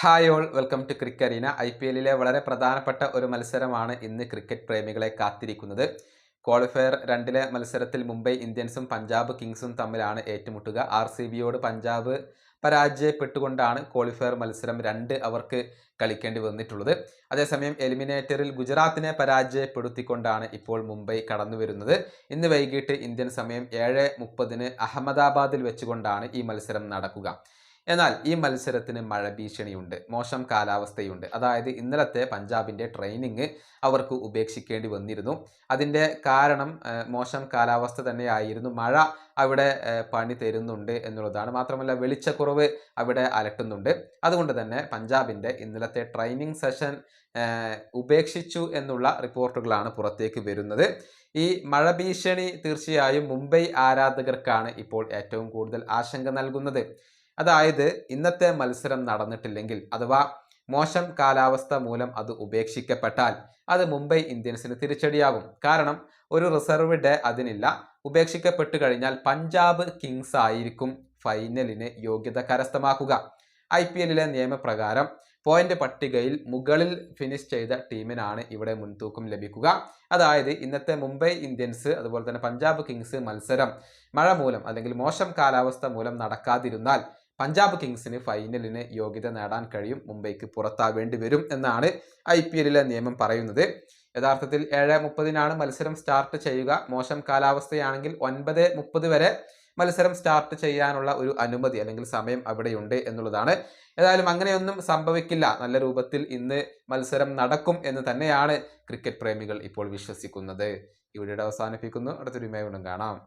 Hi all welcome to ക്രിക്കറീന I P എല്ലിലെ വളരെ പ്രധാനപ്പെട്ട ഒരു മത്സരമാണ് ഇന്ന് ക്രിക്കറ്റ് പ്രേമികളെ കാത്തിരിക്കുന്നത്. ക്വാളിഫയർ രണ്ടിലെ മത്സരത്തിൽ മുംബൈ ഇന്ത്യൻസും പഞ്ചാബ് കിങ്സും തമ്മിലാണ് ഏറ്റുമുട്ടുക. ആർ സി ബിയോട് പഞ്ചാബ് പരാജയപ്പെട്ടുകൊണ്ടാണ് ക്വാളിഫയർ മത്സരം രണ്ട് അവർക്ക് കളിക്കേണ്ടി വന്നിട്ടുള്ളത്. അതേസമയം എലിമിനേറ്ററിൽ ഗുജറാത്തിനെ പരാജയപ്പെടുത്തിക്കൊണ്ടാണ് ഇപ്പോൾ മുംബൈ കടന്നു വരുന്നത് ഇന്ന് വൈകിട്ട് ഇന്ത്യൻ സമയം ഏഴ് മുപ്പതിന് അഹമ്മദാബാദിൽ വെച്ചുകൊണ്ടാണ് ഈ മത്സരം നടക്കുക. എന്നാൽ ഈ മത്സരത്തിന് മഴ ഭീഷണിയുണ്ട് മോശം കാലാവസ്ഥയുണ്ട്. അതായത് ഇന്നലത്തെ പഞ്ചാബിന്റെ ട്രെയിനിങ് അവർക്ക് ഉപേക്ഷിക്കേണ്ടി വന്നിരുന്നു. അതിന്റെ കാരണം മോശം കാലാവസ്ഥ തന്നെയായിരുന്നു. മഴ അവിടെ പണി തരുന്നുണ്ട് എന്നുള്ളതാണ്. മാത്രമല്ല വെളിച്ചക്കുറവ് അവിടെ അലട്ടുന്നുണ്ട്. അതുകൊണ്ട് തന്നെ പഞ്ചാബിന്റെ ഇന്നലത്തെ ട്രെയിനിങ് സെഷൻ ഉപേക്ഷിച്ചു എന്നുള്ള റിപ്പോർട്ടുകളാണ് പുറത്തേക്ക് വരുന്നത്. ഈ മഴ ഭീഷണി തീർച്ചയായും മുംബൈ ആരാധകർക്കാണ് ഇപ്പോൾ ഏറ്റവും കൂടുതൽ ആശങ്ക നൽകുന്നത്. അതായത് ഇന്നത്തെ മത്സരം നടന്നിട്ടില്ലെങ്കിൽ അഥവാ മോശം കാലാവസ്ഥ മൂലം അത് ഉപേക്ഷിക്കപ്പെട്ടാൽ അത് മുംബൈ ഇന്ത്യൻസിന് തിരിച്ചടിയാകും. കാരണം ഒരു റിസർവ് ഡേ അതിനില്ല. ഉപേക്ഷിക്കപ്പെട്ടു കഴിഞ്ഞാൽ പഞ്ചാബ് കിങ്സ് ആയിരിക്കും ഫൈനലിന് യോഗ്യത കരസ്ഥമാക്കുക. ഐ പി എല്ലിലെ നിയമപ്രകാരം പോയിന്റ് പട്ടികയിൽ മുകളിൽ ഫിനിഷ് ചെയ്ത ടീമിനാണ് ഇവിടെ മുൻതൂക്കം ലഭിക്കുക. അതായത് ഇന്നത്തെ മുംബൈ ഇന്ത്യൻസ് അതുപോലെ തന്നെ പഞ്ചാബ് കിങ്സ് മത്സരം മഴ മൂലം അല്ലെങ്കിൽ മോശം കാലാവസ്ഥ മൂലം നടക്കാതിരുന്നാൽ പഞ്ചാബ് കിങ്സിന് ഫൈനലിന് യോഗ്യത നേടാൻ കഴിയും. മുംബൈക്ക് പുറത്താവേണ്ടി വരും എന്നാണ് ഐ പി എല്ലിലെ നിയമം പറയുന്നത്. യഥാർത്ഥത്തിൽ ഏഴ് മുപ്പതിനാണ് മത്സരം സ്റ്റാർട്ട് ചെയ്യുക. മോശം കാലാവസ്ഥയാണെങ്കിൽ ഒൻപത് മുപ്പത് വരെ മത്സരം സ്റ്റാർട്ട് ചെയ്യാനുള്ള ഒരു അനുമതി അല്ലെങ്കിൽ സമയം അവിടെയുണ്ട് എന്നുള്ളതാണ്. ഏതായാലും അങ്ങനെയൊന്നും സംഭവിക്കില്ല. നല്ല രൂപത്തിൽ ഇന്ന് മത്സരം നടക്കും എന്ന് തന്നെയാണ് ക്രിക്കറ്റ് പ്രേമികൾ ഇപ്പോൾ വിശ്വസിക്കുന്നത്. ഇവിടെ അവസാനിപ്പിക്കുന്നു. അടുത്തൊരു വീണ്ടും കാണാം.